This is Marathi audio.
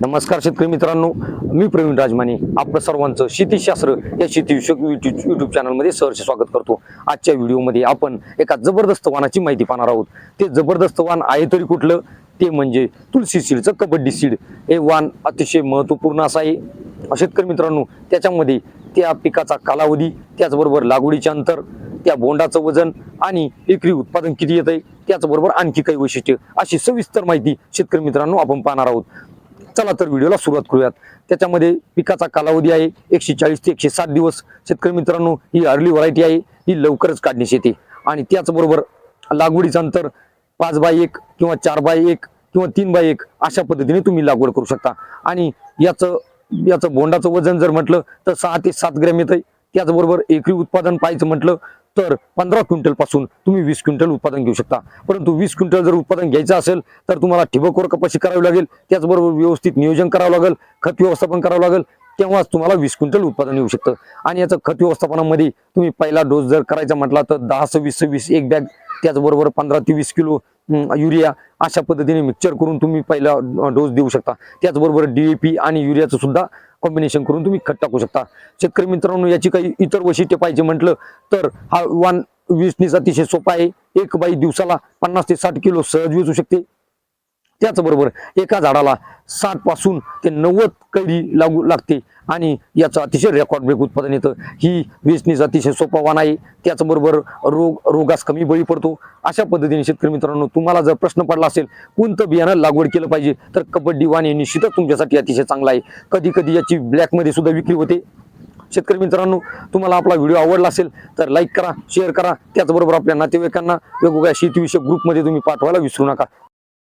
नमस्कार शेतकरी मित्रांनो मी प्रवीण राजमाने आपलं सर्वांचं शेतीशास्त्र या शेतीविषयक युट्यूब युट्यूब चॅनलमध्ये सहर्ष स्वागत करतो. आजच्या व्हिडिओमध्ये आपण एका जबरदस्त वानाची माहिती पाहणार आहोत. ते जबरदस्त वान आहे तरी कुठलं? ते म्हणजे तुलसी सीडचं कबड्डी सीड. हे वाण अतिशय महत्त्वपूर्ण असं आहे. शेतकरी मित्रांनो त्याच्यामध्ये त्या पिकाचा कालावधी त्याचबरोबर लागवडीचे अंतर त्या बोंडाचं वजन आणि एकरी उत्पादन किती येत आहे त्याचबरोबर आणखी काही वैशिष्ट्य अशी सविस्तर माहिती शेतकरी मित्रांनो आपण पाहणार आहोत. चला तर व्हिडिओला सुरुवात करूयात. त्याच्यामध्ये पिकाचा कालावधी आहे एकशे चाळीस ते एकशे सात दिवस. शेतकरी मित्रांनो ही अर्ली व्हरायटी आहे ही लवकरच काढण्यात येते. आणि त्याचबरोबर लागवडीचं अंतर पाच बाय एक किंवा चार बाय एक किंवा तीन बाय एक अशा पद्धतीने तुम्ही लागवड करू शकता. आणि याचं याचं बोंडाचं वजन जर म्हटलं तर सहा ते सात ग्रॅम येतं त्याचबरोबर एकरी उत्पादन पाहायचं म्हटलं तर पंधरा क्विंटलपासून तुम्ही वीस क्विंटल उत्पादन घेऊ शकता. परंतु वीस क्विंटल जर उत्पादन घ्यायचं असेल तर तुम्हाला ठिबकवर कपाशी करावी लागेल. त्याचबरोबर व्यवस्थित नियोजन करावं लागेल खत व्यवस्थापन करावं लागेल तेव्हाच तुम्हाला वीस क्विंटल उत्पादन येऊ शकतं. आणि याचं खत व्यवस्थापनामध्ये तुम्ही पहिला डोस जर करायचा म्हटला तर दहा सव्वीस सव्वीस एक बॅग त्याचबरोबर पंधरा ते वीस किलो युरिया अशा पद्धतीने मिक्सचर करून तुम्ही पहिला डोस देऊ शकता. त्याचबरोबर डीएपी आणि युरियाचं सुद्धा कॉम्बिनेशन करून तुम्ही खत टाकू शकता. शेतकरी मित्रांनो याची काही इतर वैशिष्ट्य पाहिजे म्हटलं तर हा वाण वेचणीचा अतिशय सोपा आहे. एक बाई दिवसाला पन्नास ते साठ किलो सहज वेचू शकते. त्याचबरोबर एका झाडाला साठपासून ते नव्वद कैरी लागू लागते आणि याचं अतिशय रेकॉर्ड ब्रेक उत्पादन येतं. ही वेचणीचा अतिशय सोपा वाण आहे. त्याचबरोबर रोग रोगास कमी बळी पडतो. अशा पद्धतीने शेतकरी मित्रांनो तुम्हाला जर प्रश्न पडला असेल कोणतं बियाणं लागवड केलं पाहिजे तर कबड्डी वाण हे निश्चितच तुमच्यासाठी अतिशय चांगला आहे. कधी कधी याची ब्लॅकमध्ये सुद्धा विक्री होते. शेतकरी मित्रांनो तुम्हाला आपला व्हिडिओ आवडला असेल तर लाईक करा शेअर करा. त्याचबरोबर आपल्या नातेवाईकांना वेगवेगळ्या शेतीविषयक ग्रुपमध्ये तुम्ही पाठवायला विसरू नका.